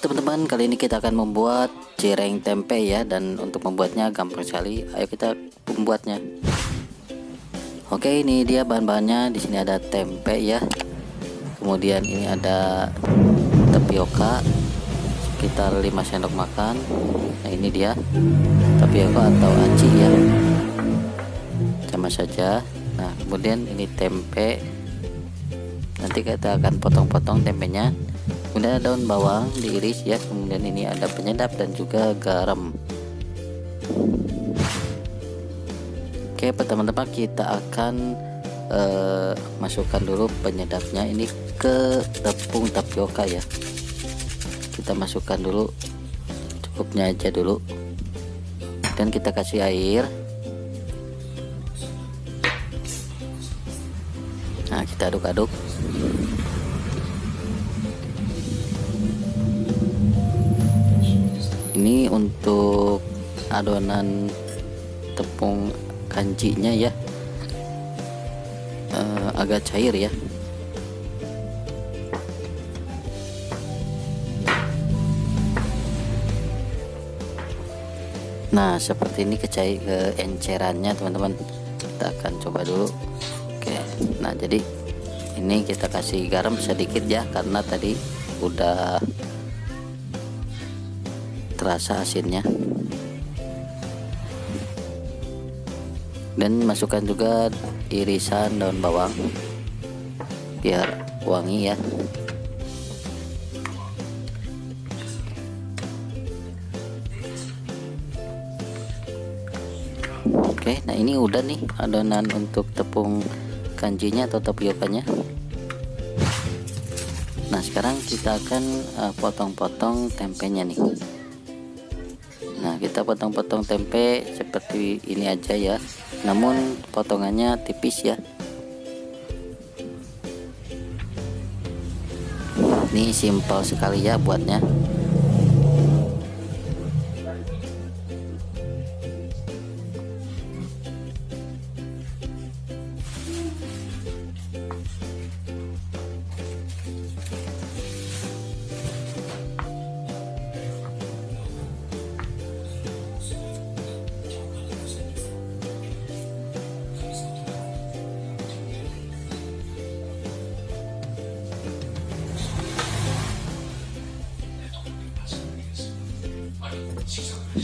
teman-teman kali ini kita akan membuat cireng tempe ya dan untuk membuatnya gampang sekali. Ayo kita membuatnya. Oke ini dia bahan-bahannya. Di sini ada tempe ya. Kemudian ini ada tapioka. Sekitar 5 sendok makan. Nah ini dia. Tapioka atau aci ya. Sama saja. Nah kemudian ini tempe. Nanti kita akan potong-potong tempenya kemudian ada daun bawang diiris ya kemudian ini ada penyedap dan juga garam. Oke teman-teman kita akan uh, masukkan dulu penyedapnya ini ke tepung tapioka ya. Kita masukkan dulu cukupnya aja dulu. Dan kita kasih air. Nah kita aduk-aduk ini untuk adonan tepung kancinya ya. Uh, agak cair ya. Nah seperti ini kecair keencerannya teman-teman. Kita akan coba dulu. Oke nah jadi ini kita kasih garam sedikit ya karena tadi udah terasa asinnya. Dan masukkan juga irisan daun bawang biar wangi ya. Oke nah ini udah nih adonan untuk tepung kanjinya atau tapiokanya nah sekarang kita akan uh, potong-potong uh, tempenya nih kita potong-potong tempe seperti ini aja ya. Namun potongannya tipis ya. Ini simpel sekali ya buatnya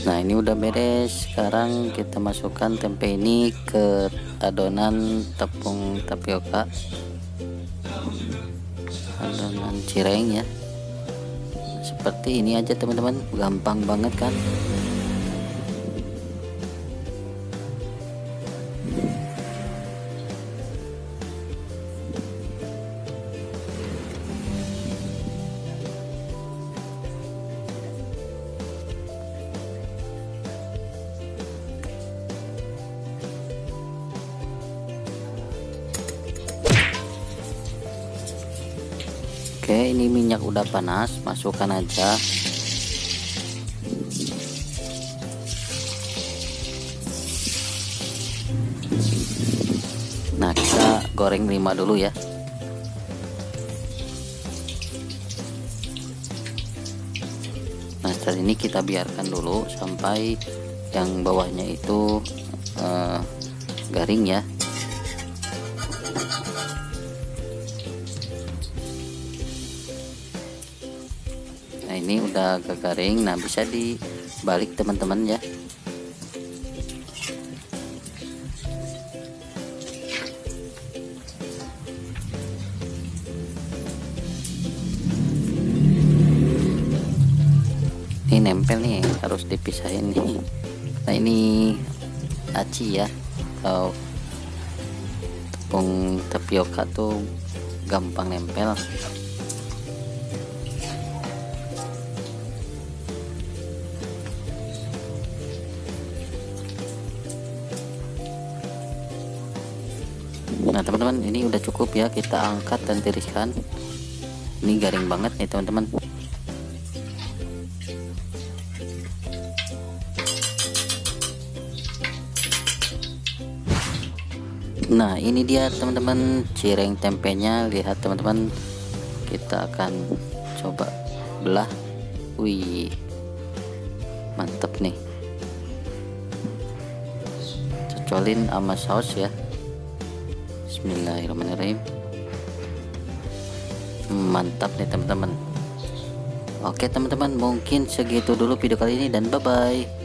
nah ini udah beres. Sekarang kita masukkan tempe ini ke adonan tepung tapioka. Adonan cireng ya. Seperti ini aja teman-teman. Gampang banget kan Oke ini minyak udah panas masukkan aja. Nah kita goreng 5 dulu ya. Nah setelah ini kita biarkan dulu sampai yang bawahnya itu uh, garing ya ini udah agak garing. Nah bisa dibalik teman-teman ya. Ini nempel nih harus dipisahin nih. Nah ini aci ya. Atau tepung tapioka tuh gampang nempel nah teman-teman ini udah cukup ya kita angkat dan tiriskan. Ini garing banget nih teman-teman. Nah ini dia teman-teman cireng tempenya. Lihat teman-teman. Kita akan coba belah. Wih mantep nih. Cocolin sama saus ya Bismillahirrahmanirrahim. Mantap nih teman-teman. Oke teman-teman mungkin segitu dulu video kali ini dan bye bye